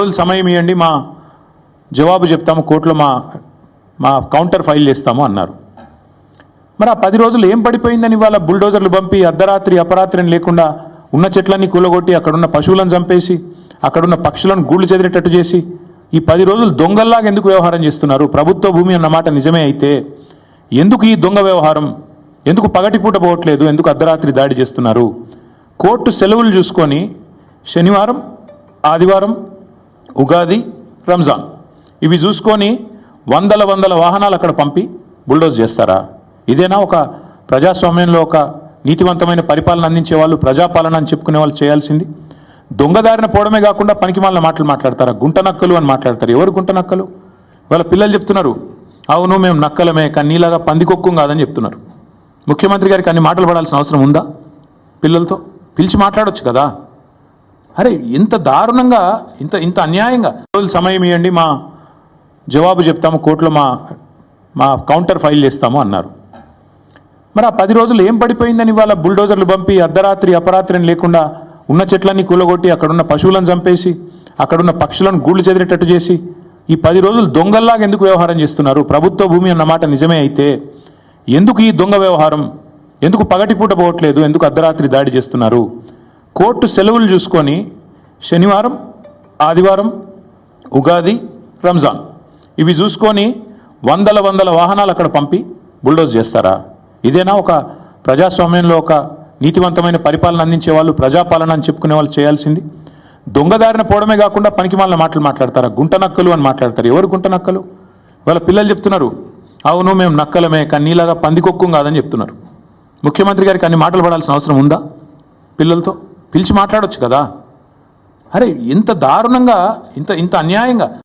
రోజులు సమయం ఇవ్వండి మా జవాబు చెప్తాము కోర్టులో మా మా కౌంటర్ ఫైల్ చేస్తాము అన్నారు. మరి ఆ పది రోజులు ఏం పడిపోయిందని ఇవాళ బుల్డోజర్లు పంపి అర్ధరాత్రి అపరాత్రి అని లేకుండా ఉన్న చెట్లన్నీ కూలగొట్టి అక్కడున్న పశువులను చంపేసి అక్కడున్న పక్షులను గూళ్ళు చెదిరేటట్టు చేసి ఈ పది రోజులు దొంగల్లాగా ఎందుకు వ్యవహారం చేస్తున్నారు? ప్రభుత్వ భూమి అన్నమాట నిజమే అయితే ఎందుకు ఈ దొంగ వ్యవహారం? ఎందుకు పగటిపూట పోవట్లేదు? ఎందుకు అర్ధరాత్రి దాడి చేస్తున్నారు? కోర్టు సెలవులు చూసుకొని శనివారం ఆదివారం ఉగాది రంజాన్. ఇవి చూసుకొని వందల వందల వాహనాలు అక్కడ పంపి బుల్డోజ్ చేస్తారా? ఇదేనా ఒక ప్రజాస్వామ్యంలో ఒక నీతివంతమైన పరిపాలన అందించే వాళ్ళు ప్రజాపాలన అని చెప్పుకునే వాళ్ళు చేయాల్సింది? దొంగదారిన పోవడమే కాకుండా పనికి మాలిన మాటలు మాట్లాడతారా? గుంట నక్కలు అని మాట్లాడతారు. ఎవరు గుంట నక్కలు? వాళ్ళ పిల్లలు చెప్తున్నారు అవును మేము నక్కలమే కానీ నీలాగా పందికొక్కు కాదని చెప్తున్నారు. ముఖ్యమంత్రి గారికి అన్ని మాటలు పడాల్సిన అవసరం ఉందా పిల్లలతో? పిలిచి మాట్లాడొచ్చు కదా. అరే ఇంత దారుణంగా ఇంత ఇంత అన్యాయంగా. రోజులు సమయం ఇవ్వండి మా జవాబు చెప్తాము కోర్టులో మా మా కౌంటర్ ఫైల్ చేస్తాము అన్నారు. మరి ఆ పది రోజులు ఏం పడిపోయిందని ఇవాళ బుల్డోజర్లు పంపి అర్ధరాత్రి అపరాత్రి అని లేకుండా ఉన్న చెట్లన్నీ కూలగొట్టి అక్కడున్న పశువులను చంపేసి అక్కడున్న పక్షులను గూళ్ళు చెదిరేటట్టు చేసి ఈ పది రోజులు దొంగల్లాగా ఎందుకు వ్యవహారం చేస్తున్నారు? ప్రభుత్వ భూమి అన్నమాట నిజమే అయితే ఎందుకు ఈ దొంగ వ్యవహారం? ఎందుకు పగటిపూట పోవట్లేదు? ఎందుకు అర్ధరాత్రి దాడి చేస్తున్నారు? కోర్టు సెలవులు చూసుకొని శనివారం ఆదివారం ఉగాది రంజాన్. ఇవి చూసుకొని వందల వందల వాహనాలు అక్కడ పంపి బుల్డోజ్ చేస్తారా? ఇదేనా ఒక ప్రజాస్వామ్యంలో ఒక నీతివంతమైన పరిపాలన అందించే వాళ్ళు ప్రజాపాలన అని చెప్పుకునే వాళ్ళు చేయాల్సింది? దొంగదారిన పోవడమే కాకుండా పనికి మాలిన మాటలు మాట్లాడతారా? గుంట నక్కలు అని మాట్లాడతారు. ఎవరు గుంట నక్కలు? వాళ్ళ పిల్లలు చెప్తున్నారు అవును మేము నక్కలమే కానీ నీలాగా పందికొక్కు కాదని చెప్తున్నారు. ముఖ్యమంత్రి గారికి అన్ని మాటలు పడాల్సిన అవసరం ఉందా పిల్లలతో? పిలిచి మాట్లాడొచ్చు కదా? అరే ఇంత దారుణంగా ఇంత ఇంత అన్యాయంగా.